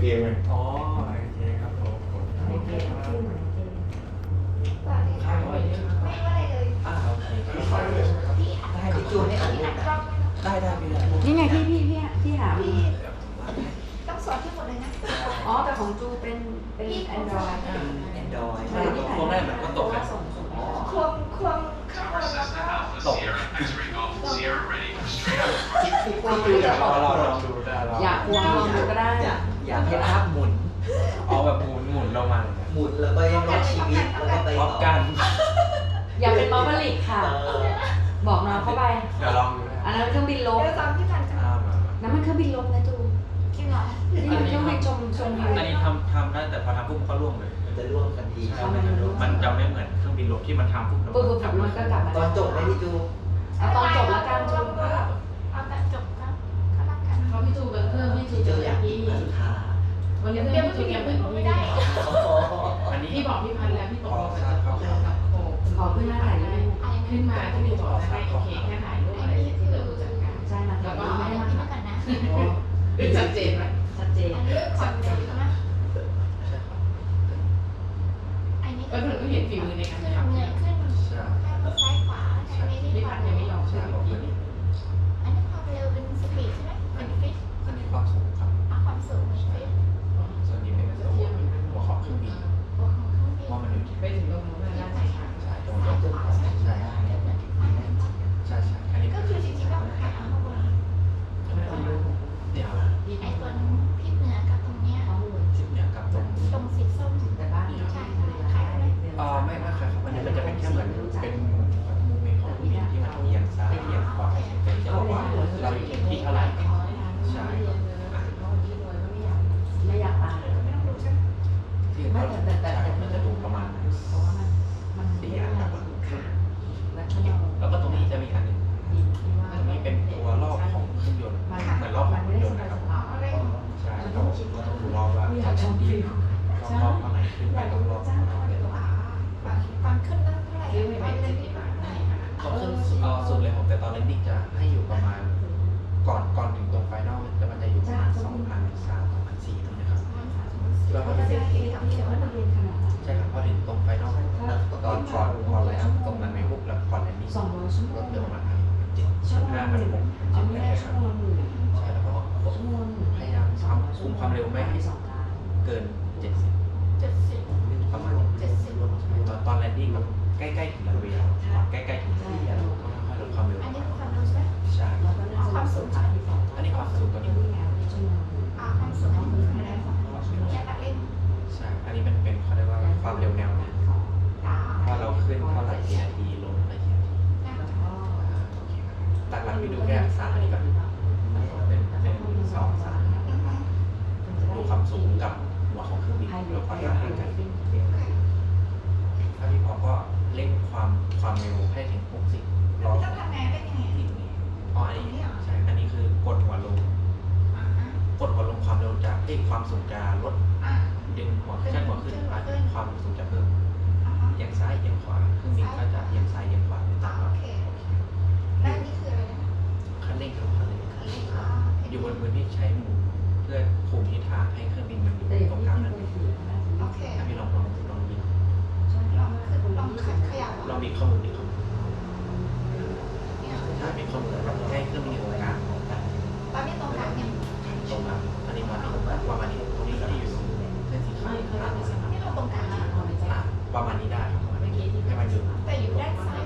เกมไงอ๋อโอเคครับผมผมในเกมชื่อเหมือนเกมสวัสดีค่ะไม่ว่าอะไรเลยอ่าโอเคครับพี่อัดได้พี่จูนให้อ่านพี่รูอัปดนะกล้องไหมได้ได้พี่ได้นี่ไงที่พี่พี่พี่หาพี่ต้องสอนที่หมดเลยนะอ๋อแต่ของจูเป็นเป็นแอนดรอยแอนดรอยใช่พวกแรกมันก็ตกกันส่งส่งควงควงข้างบนแล้วก็ตกพี่ จูนอยากเราเราลองดูได้เราอยากควงลองดูก็ได้อยากอยากให้ภาพหมุน เอาแบบหมุนหมุนลงมาเลยนะหมุนแล้วก็ยังรอดชีวิตแล้วก็ไปพร้อมต่อกันอย่าเป็นมาร์บลิกค่ะ เออบอกน้องเข้าไป เดี๋ยวลองดูนะอันนั้นเครื่องบินลบเดี๋ยวตอนพี่ทันจะอ่ามานั่นมันเครื่องบินลบนะจูกินเหรอนี่มันเครื่องบินชมชมวิวอันนี้ทำทำได้แต่พอทำปุ๊บมันก็ร่วงเลย มันจะร่วมกันทีใช่มันจะร่วงมันจะไม่เหมือนเครื่องบินลบที่มันทำปุ๊บแล้วปุ๊บปุ๊บปุ๊บมันก็กลับมาตอนจบไหมพี่จูเอาตอนจบแล้วกัน หน้าถ่ายรูปขึ้นมาที่พี่บอกจะให้โอเคแค่ถ่ายรูปอะไรที่เราจัดการใช่มาถ่ายรูปไม่เอาได้อย่างมานี้ถ่ายก่อนนะชัดเจนไหม ไม่ครับมันจะเป็นแค่เหมือนเป็นมูเมนของเครื่องบินที่มันเอียงซ้ายเอียงขวาเป็นจะบอกว่าเราอยู่ที่เท่าไหร่ใช่ไม่อยากตายไม่ต้องดูใช่ไหมที่เราใช่มันจะดูประมาณเพราะว่ามันมันสี่อันแบบค่ะแล้วแล้วก็ตรงนี้จะมีอันหนึ่งที่ว่าตรงนี้เป็นตัวรอบของเครื่องยนต์เหมือนรอบของเครื่องยนต์นะครับอ๋อเร่งใช่เราต้องดูรอบว่าเขาชอบดีรอบข้างไหนขึ้นไปต้องรอบ ชั่วโมก็งเกือประมาณเจ็ดชั่วโมห้างพันหกอัเจ็นดนี้แปดชั่วโมงหนึ่งใช่แล้วก็ชั่วโมงพยายามทำคุมความเร็วไม่ให้สองล้านเกินเจ็ดสิบเจ็ดสิบประมาณนี้เจ็ดสิบตอนตอนแลนดิ้งแบบใกล้ๆถึงรันเวย์ใกล้ๆถึงที่แล้วก็ค่อยๆลดความเร็วอันนี้ความรู้ใช่ไหมใช่แล้วก็น่าจะความสูงที่สองอันนี้ความสูงตัวนี้ชั่วโมงอ่าความสูงอันนี้คืออะไรแยกตัดเล่นใช่อันนี้เป็นเป็นเขาเรียกว่าความเร็วแนวนี่ยอ่าว่าเราขึ้นเท่าไหร่กี่นาที ไปดูแค่สามอันนี้ก่อนเป็นหนึ่งสองสามดูความสูงกับหัวของเครื่องบินแล้วก็ห่างกันถ้าพี่พอก็เร่งความความเร็วให้ถึง 60รอต้องทำไงเป็นยังไงที่ตรงนี้อ๋ออันนี้ใช่ อันนี้คือกดหัวลงอ่ากดหัวลงความเร็วจะเอ้ยความสูงจะลดอ่าดึงหัวขึ้นหัวขึ้นความสูงจะเพิ่มอ่าเอียงซ้ายเอียงขวาเครื่องบินก็จะเอียงซ้ายเอียงขวาไปตามโอว่าเคแล้วนี่คืออะไรนะคัน เร่งครับคันเร่งคันเร่งอ่าอยู่บนพื้นที่ใช้หมุนเพื่อคุมทิศทางให้เครื่องบินมันอยู่แต่ตรงกลางนั่นเองโอเคถ้าพี่ลองลองลองบินลองขึ้นลองขัดขยับลองบินข้อมูลดิครับเนี่ยถ้าบินข้อมูลแล้วให้เครื่องบินอยู่ตรงกลางตอนนี้ตรงกลางเนี่ยตรงนั้นอันนี้มาที่ประมาณนี้ตรงนี้ที่อยู่เส้นสีขาวไม่เคยได้ในสนามนี่เราตรงกลางนะอะประมาณนี้ได้ครับประมาณเมื่อนี้กี้ที่ให้มันอยู่แต่อยู่ด้านซ้ายเรา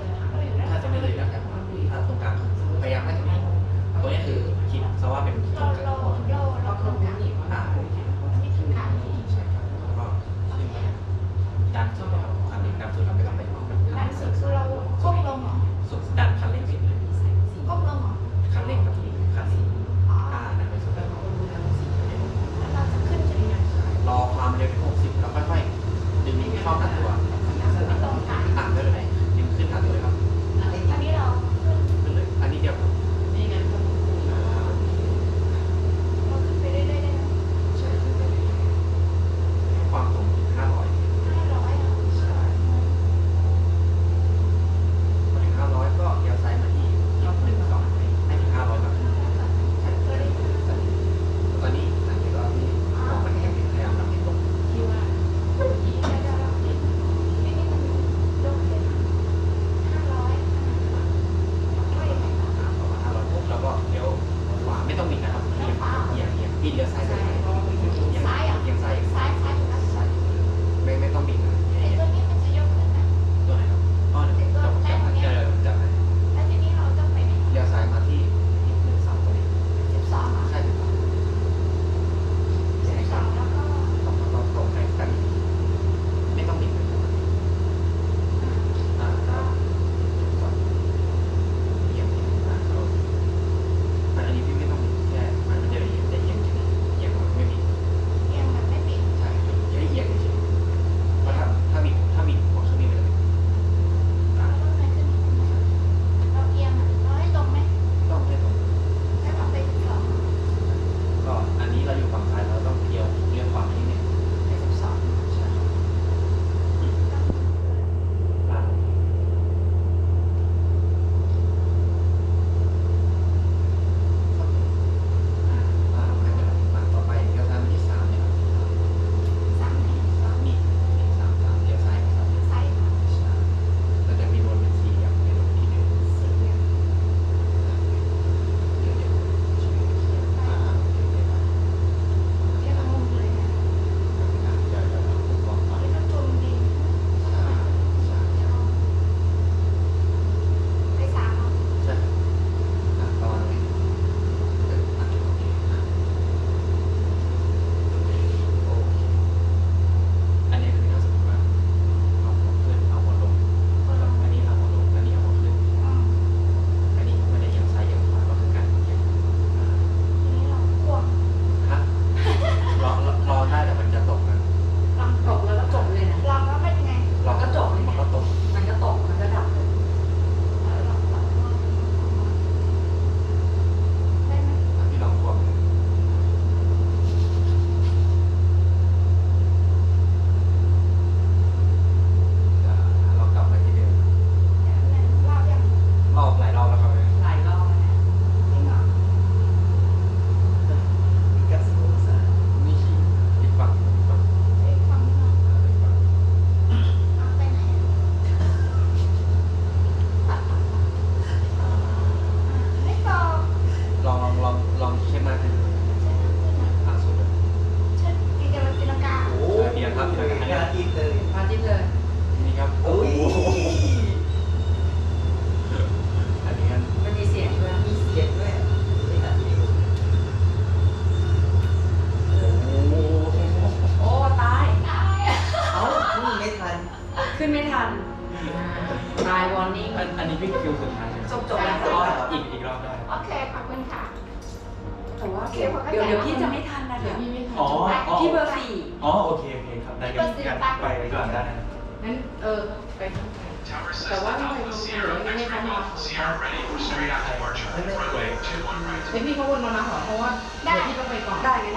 อยู่ แต่ว่าทำไมลงทุนไม่ให้เขามาขอเดี๋ยวพี่เขาวนมาขอเพราะว่าเดี๋ยวพี่ต้องไปก่อนได้ไง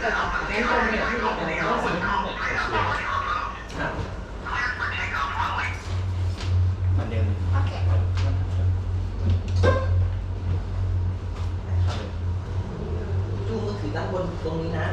แต่ตตรงเนี่ยพี่บอกแล้ว่าสำดท้านบนตรงนี้นะ